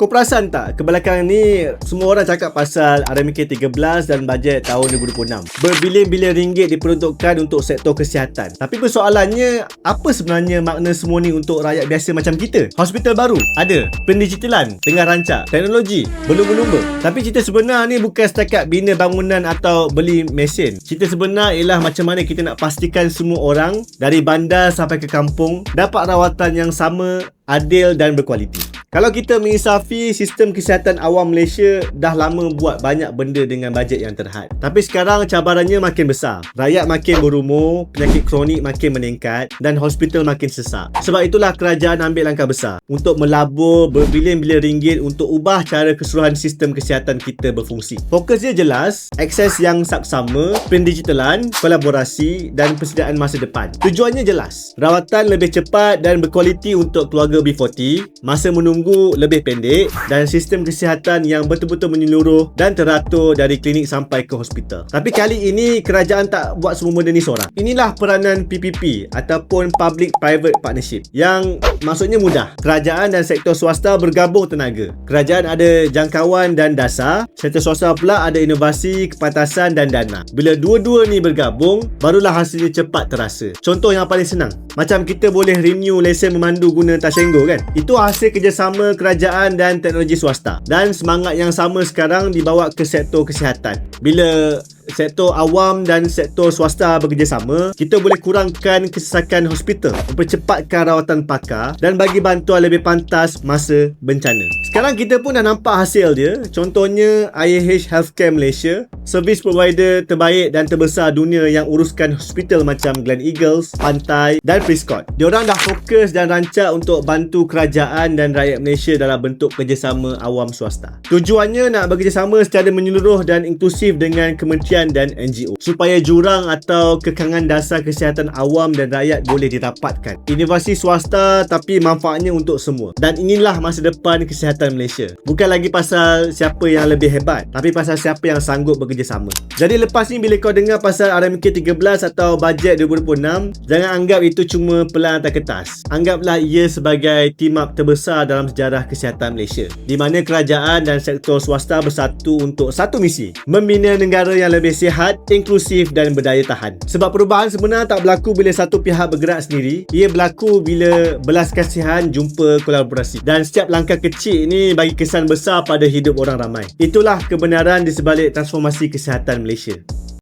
Kau perasan tak kebelakangan ni semua orang cakap pasal RMK 13 dan bajet tahun 2026. Berbilion-bilion ringgit diperuntukkan untuk sektor kesihatan. Tapi persoalannya apa sebenarnya makna semua ni untuk rakyat biasa macam kita? Hospital baru ada, pendigitalan tengah rancak, teknologi belum berlumba. Tapi cerita sebenar ni bukan setakat bina bangunan atau beli mesin. Cerita sebenar ialah macam mana kita nak pastikan semua orang dari bandar sampai ke kampung dapat rawatan yang sama, adil dan berkualiti. Kalau kita mengisafi sistem kesihatan awam Malaysia dah lama buat banyak benda dengan bajet yang terhad. Tapi sekarang cabarannya makin besar. Rakyat makin berumur, penyakit kronik makin meningkat dan hospital makin sesak. Sebab itulah kerajaan ambil langkah besar untuk melabur berbilion-bilion ringgit untuk ubah cara keseluruhan sistem kesihatan kita berfungsi. Fokusnya jelas, akses yang saksama, pendigitalan, kolaborasi dan persediaan masa depan. Tujuannya jelas, rawatan lebih cepat dan berkualiti untuk keluarga B40, masa menunggu tunggu lebih pendek dan sistem kesihatan yang betul-betul menyeluruh dan teratur dari klinik sampai ke hospital. Tapi kali ini kerajaan tak buat semua benda ni seorang. Inilah peranan PPP ataupun Public Private Partnership yang maksudnya mudah. Kerajaan dan sektor swasta bergabung tenaga. Kerajaan ada jangkauan dan dasar, sektor swasta pula ada inovasi, kepantasan dan dana. Bila dua-dua ni bergabung, barulah hasilnya cepat terasa. Contoh yang paling senang, macam kita boleh renew lesen memandu guna Tashengo kan? Itu hasil kerjasama bersama kerajaan dan teknologi swasta dan semangat yang sama sekarang dibawa ke sektor kesihatan. Bila sektor awam dan sektor swasta bekerjasama, kita boleh kurangkan kesesakan hospital, mempercepatkan rawatan pakar dan bagi bantuan lebih pantas masa bencana. Sekarang kita pun dah nampak hasil dia. Contohnya IAH Healthcare Malaysia, servis provider terbaik dan terbesar dunia yang uruskan hospital macam Glen Eagles, Pantai dan Prescott. Diorang dah fokus dan rancak untuk bantu kerajaan dan rakyat Malaysia dalam bentuk kerjasama awam swasta. Tujuannya nak bekerjasama secara menyeluruh dan inklusif dengan kementerian kerajaan dan NGO supaya jurang atau kekangan dasar kesihatan awam dan rakyat boleh didapatkan. Inovasi swasta tapi manfaatnya untuk semua. Dan inilah masa depan kesihatan Malaysia. Bukan lagi pasal siapa yang lebih hebat, tapi pasal siapa yang sanggup bekerjasama. Jadi lepas ni bila kau dengar pasal RMK 13 atau bajet 2026, jangan anggap itu cuma pelan atas kertas. Anggaplah ia sebagai team up terbesar dalam sejarah kesihatan Malaysia. Di mana kerajaan dan sektor swasta bersatu untuk satu misi, membina negara yang lebih lebih sihat, inklusif dan berdaya tahan. Sebab perubahan sebenar tak berlaku bila satu pihak bergerak sendiri, ia berlaku bila belas kasihan jumpa kolaborasi. Dan setiap langkah kecil ini bagi kesan besar pada hidup orang ramai. Itulah kebenaran di sebalik transformasi kesihatan Malaysia.